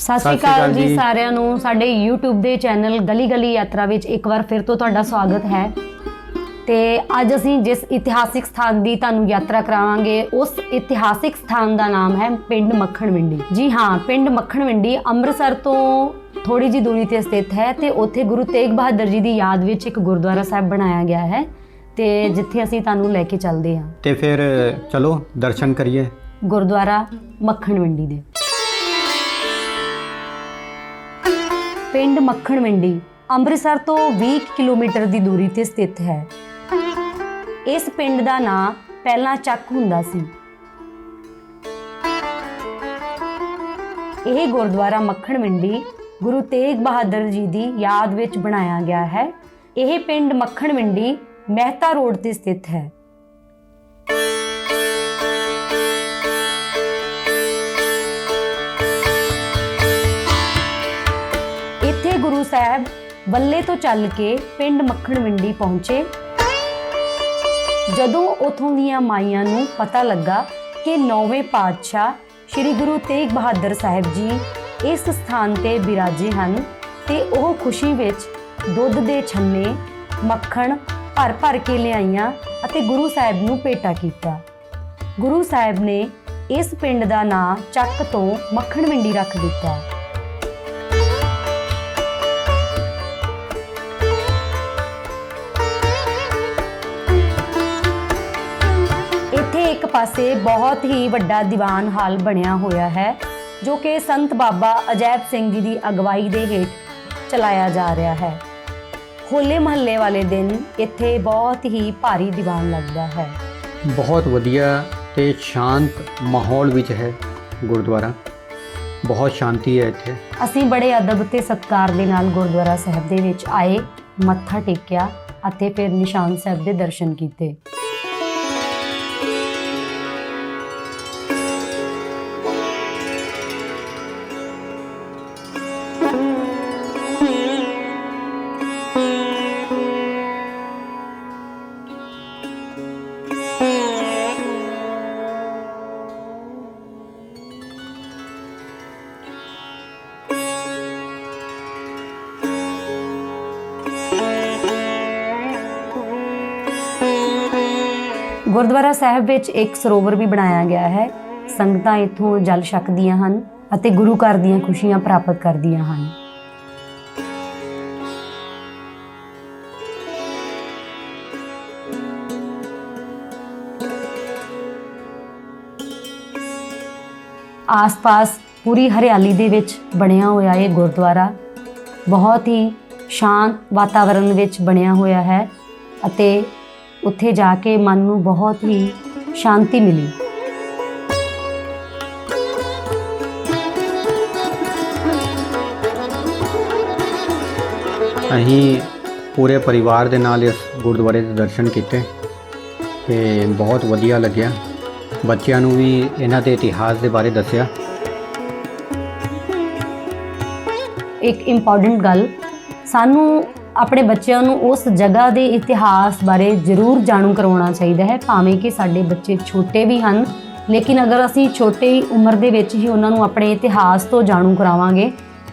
ਸਤਿ ਸ਼੍ਰੀ ਅਕਾਲ ਜੀ ਸਾਰਿਆਂ ਨੂੰ। ਸਾਡੇ YouTube ਦੇ ਚੈਨਲ ਗਲੀ ਗਲੀ ਯਾਤਰਾ ਵਿੱਚ ਇੱਕ ਵਾਰ ਫਿਰ ਤੋਂ ਤੁਹਾਡਾ ਸਵਾਗਤ ਹੈ। ਤੇ ਅੱਜ ਅਸੀਂ ਜਿਸ ਇਤਿਹਾਸਿਕ ਸਥਾਨ ਦੀ ਤੁਹਾਨੂੰ ਯਾਤਰਾ ਕਰਾਵਾਂਗੇ ਉਸ ਇਤਿਹਾਸਿਕ ਸਥਾਨ ਦਾ ਨਾਮ ਹੈ ਪਿੰਡ ਮੱਖਣ ਵਿੰਡੀ ਜੀ ਹਾਂ ਪਿੰਡ ਮੱਖਣ ਵਿੰਡੀ ਅੰਮ੍ਰਿਤਸਰ ਤੋਂ ਥੋੜੀ ਜੀ ਦੂਰੀ ਤੇ ਸਥਿਤ ਹੈ ਤੇ ਉੱਥੇ ਗੁਰੂ ਤੇਗ ਬਹਾਦਰ ਜੀ ਦੀ ਯਾਦ ਵਿੱਚ ਇੱਕ ਗੁਰਦੁਆਰਾ ਸਾਹਿਬ ਬਣਾਇਆ ਗਿਆ ਹੈ ਤੇ ਜਿੱਥੇ ਅਸੀਂ ਤੁਹਾਨੂੰ ਲੈ ਕੇ ਚੱਲਦੇ ਹਾਂ। ਤੇ ਫਿਰ ਚਲੋ ਦਰਸ਼ਨ ਕਰੀਏ। ਗੁਰਦੁਆਰਾ ਮੱਖਣ ਮੰਡੀ ਦੇ। ਪਿੰਡ ਮੱਖਣ ਮੰਡੀ ਅੰਮ੍ਰਿਤਸਰ ਤੋਂ 20 ਕਿਲੋਮੀਟਰ ਦੀ ਦੂਰੀ ਤੇ ਸਥਿਤ ਹੈ। ਇਸ ਪਿੰਡ ਦਾ ਨਾਂ ਪਹਿਲਾਂ ਚੱਕ ਹੁੰਦਾ ਸੀ। ਇਹ ਗੁਰਦੁਆਰਾ ਮੱਖਣ ਮੰਡੀ ਗੁਰੂ ਤੇਗ ਬਹਾਦਰ ਜੀ ਦੀ ਯਾਦ ਵਿੱਚ ਬਣਾਇਆ ਗਿਆ ਹੈ। ਇਹ ਪਿੰਡ ਮੱਖਣ ਮੰਡੀ ਮਹਿਤਾ ਰੋਡ ਤੇ ਸਥਿਤ ਹੈ। ਗੁਰੂ ਸਾਹਿਬ ਬੱਲੇ ਤੋਂ ਚੱਲ ਕੇ ਪਿੰਡ ਮੱਖਣ ਵਿੰਡੀ ਪਹੁੰਚੇ। ਜਦੋਂ ਉਥੋਂ ਦੀਆਂ ਮਾਈਆਂ ਨੂੰ ਪਤਾ ਲੱਗਾ ਕਿ ਨੌਵੇਂ ਪਾਤਸ਼ਾਹ ਸ੍ਰੀ ਗੁਰੂ ਤੇਗ ਬਹਾਦਰ ਸਾਹਿਬ ਜੀ ਇਸ ਸਥਾਨ ਤੇ ਬਿਰਾਜੇ ਹਨ ਤੇ ਉਹ ਖੁਸ਼ੀ ਵਿੱਚ ਦੁੱਧ ਦੇ ਛੰਨੇ, ਮੱਖਣ ਭਰ ਭਰ ਕੇ ਲਿਆਈਆਂ ਅਤੇ ਗੁਰੂ ਸਾਹਿਬ ਨੂੰ ਭੇਟਾ ਕੀਤਾ। ਗੁਰੂ ਸਾਹਿਬ ਨੇ ਇਸ ਪਿੰਡ ਦਾ ਨਾਂ ਚੱਕ ਤੋਂ ਮੱਖਣਵਿੰਡੀ ਰੱਖ ਦਿੱਤਾ। ਇੱਕ ਪਾਸੇ ਬਹੁਤ ਹੀ ਵੱਡਾ ਦੀਵਾਨ ਹਾਲ ਬਣਿਆ ਹੋਇਆ ਹੈ ਜੋ ਕਿ ਸੰਤ ਬਾਬਾ ਅਜੈਬ ਸਿੰਘ ਜੀ ਦੀ ਅਗਵਾਈ ਦੇ ਹੇਠ ਚਲਾਇਆ ਜਾ ਰਿਹਾ ਹੈ। ਹੋਲੇ ਮਹੱਲੇ ਵਾਲੇ ਦਿਨ ਇੱਥੇ ਬਹੁਤ ਹੀ ਭਾਰੀ ਦੀਵਾਨ ਲੱਗਦਾ ਹੈ। ਬਹੁਤ ਵਧੀਆ ਤੇ ਸ਼ਾਂਤ ਮਾਹੌਲ ਵਿੱਚ ਹੈ ਗੁਰਦੁਆਰਾ। ਬਹੁਤ ਸ਼ਾਂਤੀ ਹੈ ਇੱਥੇ। ਅਸੀਂ ਬੜੇ ਅਦਬ ਤੇ ਸਤਿਕਾਰ ਦੇ ਨਾਲ ਗੁਰਦੁਆਰਾ ਸਾਹਿਬ ਦੇ ਵਿੱਚ ਆਏ ਮੱਥਾ ਟੇਕਿਆ ਅਤੇ ਫਿਰ ਨਿਸ਼ਾਨ ਸਾਹਿਬ ਦੇ ਦਰਸ਼ਨ ਕੀਤੇ। ਗੁਰਦੁਆਰਾ ਸਾਹਿਬ ਵਿੱਚ ਇੱਕ ਸਰੋਵਰ ਵੀ ਬਣਾਇਆ ਗਿਆ ਹੈ। ਸੰਗਤਾਂ ਇੱਥੋਂ ਜਲ ਛਕਦੀਆਂ ਹਨ ਅਤੇ ਗੁਰੂ ਘਰ ਦੀਆਂ ਖੁਸ਼ੀਆਂ ਪ੍ਰਾਪਤ ਕਰਦੀਆਂ ਹਨ। ਆਸ-ਪਾਸ ਪੂਰੀ ਹਰਿਆਲੀ ਦੇ ਵਿੱਚ ਬਣਿਆ ਹੋਇਆ ਇਹ ਗੁਰਦੁਆਰਾ ਬਹੁਤ ਹੀ ਸ਼ਾਂਤ ਵਾਤਾਵਰਣ ਵਿੱਚ ਬਣਿਆ ਹੋਇਆ ਹੈ ਅਤੇ ਉੱਥੇ ਜਾ ਕੇ ਮਨ ਨੂੰ ਬਹੁਤ ਹੀ ਸ਼ਾਂਤੀ ਮਿਲੀ। ਅਸੀਂ ਪੂਰੇ ਪਰਿਵਾਰ ਦੇ ਨਾਲ ਇਸ ਗੁਰਦੁਆਰੇ ਦੇ ਦਰਸ਼ਨ ਕੀਤੇ ਤੇ ਬਹੁਤ ਵਧੀਆ ਲੱਗਿਆ। ਬੱਚਿਆਂ ਨੂੰ ਵੀ ਇਹਨਾਂ ਦੇ ਇਤਿਹਾਸ ਦੇ ਬਾਰੇ ਦੱਸਿਆ। ਇੱਕ ਇੰਪੋਰਟੈਂਟ ਗੱਲ ਸਾਨੂੰ ਆਪਣੇ ਬੱਚਿਆਂ ਨੂੰ ਉਸ ਜਗ੍ਹਾ ਦੇ ਇਤਿਹਾਸ ਬਾਰੇ ਜ਼ਰੂਰ ਜਾਣੂ ਕਰਵਾਉਣਾ ਚਾਹੀਦਾ ਹੈ, ਭਾਵੇਂ ਕਿ ਸਾਡੇ ਬੱਚੇ ਛੋਟੇ ਵੀ ਹਨ। ਲੇਕਿਨ ਅਗਰ ਅਸੀਂ ਛੋਟੀ ਉਮਰ ਦੇ ਵਿੱਚ ਹੀ ਉਹਨਾਂ ਨੂੰ ਆਪਣੇ ਇਤਿਹਾਸ ਤੋਂ ਜਾਣੂ ਕਰਾਵਾਂਗੇ,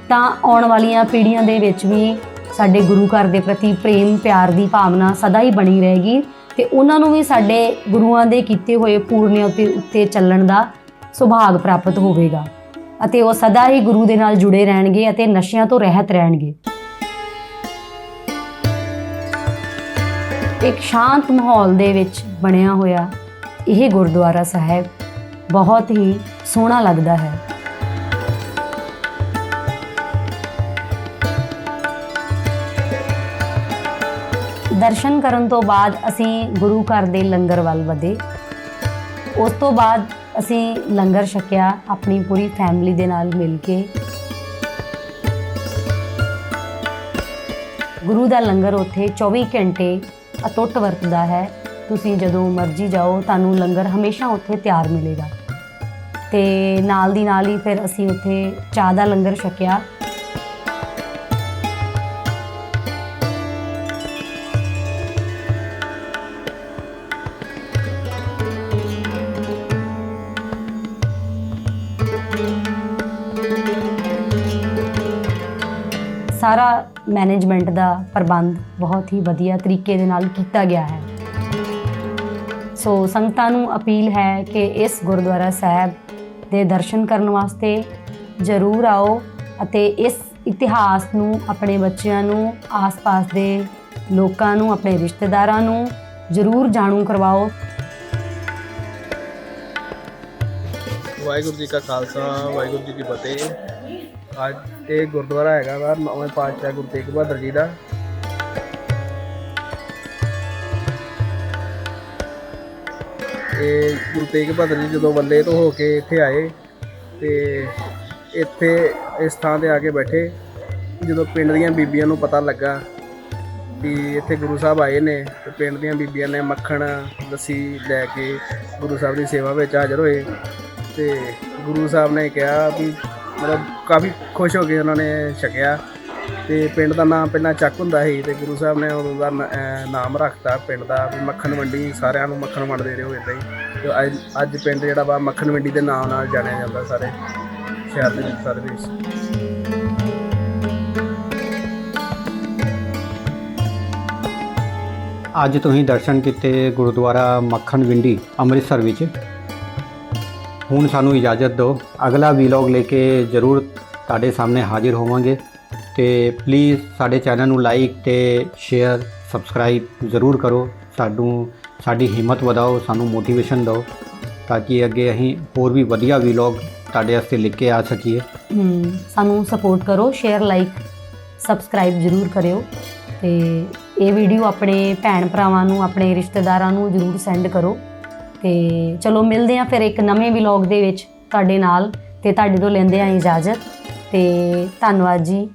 ਤਾਂ ਆਉਣ ਵਾਲੀਆਂ ਪੀੜ੍ਹੀਆਂ ਦੇ ਵਿੱਚ ਵੀ ਸਾਡੇ ਗੁਰੂ ਘਰ ਦੇ ਪ੍ਰਤੀ ਪ੍ਰੇਮ, ਪਿਆਰ ਦੀ ਭਾਵਨਾ ਸਦਾ ਹੀ ਬਣੀ ਰਹੇਗੀ ਤੇ ਉਹਨਾਂ ਨੂੰ ਵੀ ਸਾਡੇ ਗੁਰੂਆਂ ਦੇ ਕੀਤੇ ਹੋਏ ਪੂਰਨਿਆਂ ਉੱਤੇ ਉੱਤੇ ਚੱਲਣ ਦਾ ਸੁਭਾਗ ਪ੍ਰਾਪਤ ਹੋਵੇਗਾ ਅਤੇ ਉਹ ਸਦਾ ਹੀ ਗੁਰੂ ਦੇ ਨਾਲ ਜੁੜੇ ਰਹਿਣਗੇ ਅਤੇ ਨਸ਼ਿਆਂ ਤੋਂ ਰਹਿਤ ਰਹਿਣਗੇ। ਇੱਕ ਸ਼ਾਂਤ ਮਾਹੌਲ ਦੇ ਵਿੱਚ ਬਣਿਆ ਹੋਇਆ ਇਹ ਗੁਰਦੁਆਰਾ ਸਾਹਿਬ ਬਹੁਤ ਹੀ ਸੋਹਣਾ ਲੱਗਦਾ ਹੈ। ਦਰਸ਼ਨ ਕਰਨ ਤੋਂ ਬਾਅਦ ਅਸੀਂ ਗੁਰੂ ਘਰ ਦੇ ਲੰਗਰ ਵੱਲ ਵਧੇ। ਉਸ ਤੋਂ ਬਾਅਦ ਅਸੀਂ ਲੰਗਰ ਛਕਿਆ ਆਪਣੀ ਪੂਰੀ ਫੈਮਿਲੀ ਦੇ ਨਾਲ ਮਿਲ ਕੇ। ਗੁਰੂ ਦਾ ਲੰਗਰ ਉੱਥੇ 24 ਘੰਟੇ ਅਤੁੱਟ ਵਰਤਦਾ ਹੈ। ਤੁਸੀਂ ਜਦੋਂ ਮਰਜ਼ੀ ਜਾਓ, ਤੁਹਾਨੂੰ ਲੰਗਰ ਹਮੇਸ਼ਾ ਉੱਥੇ ਤਿਆਰ ਮਿਲੇਗਾ। ਤੇ ਨਾਲ ਦੀ ਨਾਲ ਹੀ ਫਿਰ ਅਸੀਂ ਉੱਥੇ ਚਾਹ ਦਾ ਲੰਗਰ ਛਕਿਆ। ਸਾਰਾ ਮੈਨੇਜਮੈਂਟ ਦਾ ਪ੍ਰਬੰਧ ਬਹੁਤ ਹੀ ਵਧੀਆ ਤਰੀਕੇ ਦੇ ਨਾਲ ਕੀਤਾ ਗਿਆ ਹੈ। ਸੋ ਸੰਗਤਾਂ ਨੂੰ ਅਪੀਲ ਹੈ ਕਿ ਇਸ ਗੁਰਦੁਆਰਾ ਸਾਹਿਬ ਦੇ ਦਰਸ਼ਨ ਕਰਨ ਵਾਸਤੇ ਜ਼ਰੂਰ ਆਓ ਅਤੇ ਇਸ ਇਤਿਹਾਸ ਨੂੰ, ਆਪਣੇ ਬੱਚਿਆਂ ਨੂੰ, ਆਸ-ਪਾਸ ਦੇ ਲੋਕਾਂ ਨੂੰ, ਆਪਣੇ ਰਿਸ਼ਤੇਦਾਰਾਂ ਨੂੰ ਜ਼ਰੂਰ ਜਾਣੂ ਕਰਵਾਓ। ਵਾਹਿਗੁਰੂ ਜੀ ਕਾ ਖਾਲਸਾ, ਵਾਹਿਗੁਰੂ ਜੀ ਕੀ ਫਤਿਹ। ਅੱਜ ਇਹ ਗੁਰਦੁਆਰਾ ਹੈਗਾ ਵਾ, ਨੌਵੇਂ ਪਾਤਸ਼ਾਹ ਗੁਰੂ ਤੇਗ ਬਹਾਦਰ ਜੀ ਦਾ। ਇਹ ਗੁਰੂ ਤੇਗ ਬਹਾਦਰ ਜੀ ਜਦੋਂ ਵੱਲੇ ਤੋਂ ਹੋ ਕੇ ਇੱਥੇ ਆਏ ਤੇ ਇੱਥੇ ਇਸ ਥਾਂ ਤੇ ਆ ਕੇ ਬੈਠੇ, ਜਦੋਂ ਪਿੰਡ ਦੀਆਂ ਬੀਬੀਆਂ ਨੂੰ ਪਤਾ ਲੱਗਾ ਵੀ ਇੱਥੇ ਗੁਰੂ ਸਾਹਿਬ ਆਏ ਨੇ, ਤੇ ਪਿੰਡ ਦੀਆਂ ਬੀਬੀਆਂ ਨੇ ਮੱਖਣ, ਲੱਸੀ ਲੈ ਕੇ ਗੁਰੂ ਸਾਹਿਬ ਦੀ ਸੇਵਾ ਵਿੱਚ ਹਾਜ਼ਰ ਹੋਏ। ਤੇ ਗੁਰੂ ਸਾਹਿਬ ਨੇ ਕਿਹਾ ਵੀ ਮਤਲਬ ਕਾਫੀ ਖੁਸ਼ ਹੋ ਕੇ ਉਹਨਾਂ ਨੇ ਛਕਿਆ ਤੇ ਪਿੰਡ ਦਾ ਨਾਮ ਪਹਿਲਾਂ ਚੱਕ ਹੁੰਦਾ ਸੀ ਤੇ ਗੁਰੂ ਸਾਹਿਬ ਨੇ ਉਦੋਂ ਦਾ ਨ- ਅਹ ਨਾਮ ਰੱਖਤਾ ਪਿੰਡ ਦਾ ਵੀ ਮੱਖਣ ਮੰਡੀ ਸਾਰਿਆਂ ਨੂੰ ਮੱਖਣ ਵੰਡਦੇ ਰਹੋ ਇਦਾਂ ਹੀ। ਤੇ ਅੱਜ ਅੱਜ ਪਿੰਡ ਜਿਹੜਾ ਵਾ ਮੱਖਣ ਮੰਡੀ ਦੇ ਨਾਮ ਨਾਲ ਜਾਣਿਆ ਜਾਂਦਾ ਸਾਰੇ ਸ਼ਹਿਰ ਦੇ ਵਿੱਚ, ਸਾਰੇ ਵਿੱਚ। ਅੱਜ ਤੁਸੀਂ ਦਰਸ਼ਨ ਕੀਤੇ ਗੁਰਦੁਆਰਾ ਮੱਖਣ ਵਿੰਡੀ ਅੰਮ੍ਰਿਤਸਰ ਵਿੱਚ। ਹੁਣ ਸਾਨੂੰ ਇਜਾਜ਼ਤ ਦਿਓ। ਅਗਲਾ ਵੀਲੌਗ ਲੈ ਕੇ ਜ਼ਰੂਰ ਤੁਹਾਡੇ ਸਾਹਮਣੇ ਹਾਜ਼ਰ ਹੋਵਾਂਗੇ। ਤੇ ਪਲੀਜ਼ ਸਾਡੇ ਚੈਨਲ ਨੂੰ ਲਾਈਕ ਤੇ ਸ਼ੇਅਰ ਸਬਸਕ੍ਰਾਈਬ ਜ਼ਰੂਰ ਕਰੋ। ਸਾਨੂੰ, ਸਾਡੀ ਹਿੰਮਤ ਵਧਾਓ, ਸਾਨੂੰ ਮੋਟੀਵੇਸ਼ਨ ਦਿਓ, ਤਾਂ ਕਿ ਅੱਗੇ ਅਸੀਂ ਹੋਰ ਵੀ ਵਧੀਆ ਵੀਲੌਗ ਤੁਹਾਡੇ ਵਾਸਤੇ ਲੈ ਕੇ ਆ ਸਕੀਏ। ਸਾਨੂੰ ਸਪੋਰਟ ਕਰੋ ਸ਼ੇਅਰ ਲਾਈਕ ਸਬਸਕ੍ਰਾਈਬ ਜ਼ਰੂਰ ਕਰਿਓ। ਤੇ ਇਹ ਵੀਡੀਓ ਆਪਣੇ ਭੈਣ ਭਰਾਵਾਂ ਨੂੰ, ਆਪਣੇ ਰਿਸ਼ਤੇਦਾਰਾਂ ਨੂੰ ਜ਼ਰੂਰ ਸੈਂਡ ਕਰੋ। ਤੇ ਚਲੋ ਮਿਲਦੇ ਹਾਂ ਫਿਰ ਇੱਕ ਨਵੇਂ ਵਲੌਗ ਦੇ ਵਿੱਚ ਤੁਹਾਡੇ ਨਾਲ ਤੇ ਤੁਹਾਡੇ ਤੋਂ ਲੈਂਦੇ ਹਾਂ ਇਜਾਜ਼ਤ ਤੇ ਧੰਨਵਾਦ ਜੀ।